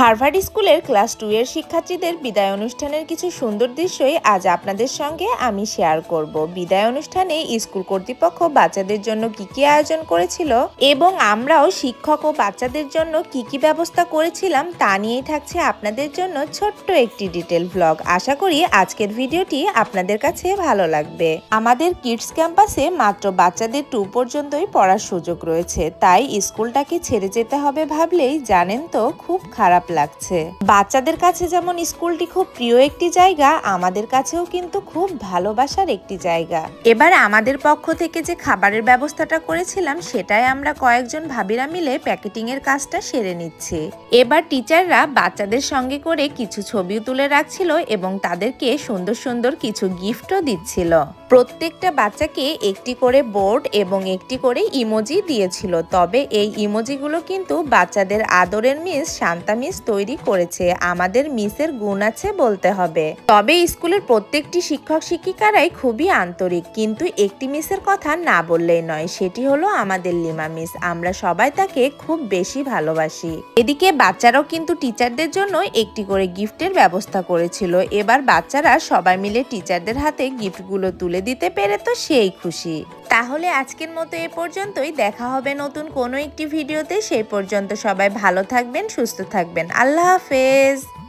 Harvard স্কুলের class two এর শিক্ষার্থীদের বিদায় অনুষ্ঠানের কিছু সুন্দর দৃশ্যই আজ আপনাদের সঙ্গে আমি শেয়ার করব। বিদায় অনুষ্ঠানে স্কুল কর্তৃপক্ষ বাচ্চাদের জন্য কি কি আয়োজন করেছিল এবং আমরাও শিক্ষক ও বাচ্চাদের জন্য কি কি ব্যবস্থা করেছিলাম তা নিয়েই থাকছে আপনাদের জন্য ছোট্ট একটি ডিটেল ব্লগ। আশা করি আজকের ভিডিওটি আপনাদের কাছে ভালো লাগবে। আমাদের কিডস ক্যাম্পাসে মাত্র বাচ্চাদের টু পর্যন্তই পড়ার সুযোগ রয়েছে। তাই স্কুলটাকে ছেড়ে যেতে হবে ভাবলেই জানেন তো, খুব খারাপ লাগছে। বাচ্চাদের কাছে যেমন স্কুলটি খুব প্রিয় একটি জায়গা, আমাদের কাছেও কিন্তু খুব ভালোবাসার একটি জায়গা। এবার আমাদের পক্ষ থেকে যে খাবারের ব্যবস্থাটা করেছিলাম, সেটাই আমরা কয়েকজন ভাবিরা মিলে প্যাকেটিং এর কাজটা সেরে নিচ্ছি। এবার টিচাররা বাচ্চাদের সঙ্গে করে কিছু ছবিও তুলে রাখছিল এবং তাদেরকে সুন্দর সুন্দর কিছু গিফটও দিচ্ছিল। প্রত্যেকটা বাচ্চাকে একটি করে বোর্ড এবং একটি করে ইমোজি দিয়েছিল। তবে এই ইমোজিগুলো কিন্তু বাচ্চাদের আদরের মিস শান্তা মিস তৈরি করেছে। আমাদের মিসের গুণ আছে বলতে হবে। তবে স্কুলের প্রত্যেকটি শিক্ষক শিক্ষিকারাই খুবই আন্তরিক। কিন্তু একটি মিসের কথা না বললেই নয়, সেটি হলো আমাদের লিমা মিস। আমরা সবাই তাকে খুব বেশি ভালোবাসি। এদিকে বাচ্চারাও কিন্তু টিচারদের জন্য একটি করে গিফটের ব্যবস্থা করেছিল। এবার বাচ্চারা সবাই মিলে টিচারদের হাতে গিফটগুলো তুলে দিতে পেরে তো সেই খুশি। তাহলে আজকের মতো এ পর্যন্তই। দেখা হবে নতুন কোনো একটি ভিডিওতে। সেই পর্যন্ত সবাই ভালো থাকবেন, সুস্থ থাকবেন। আল্লাহ হাফেজ।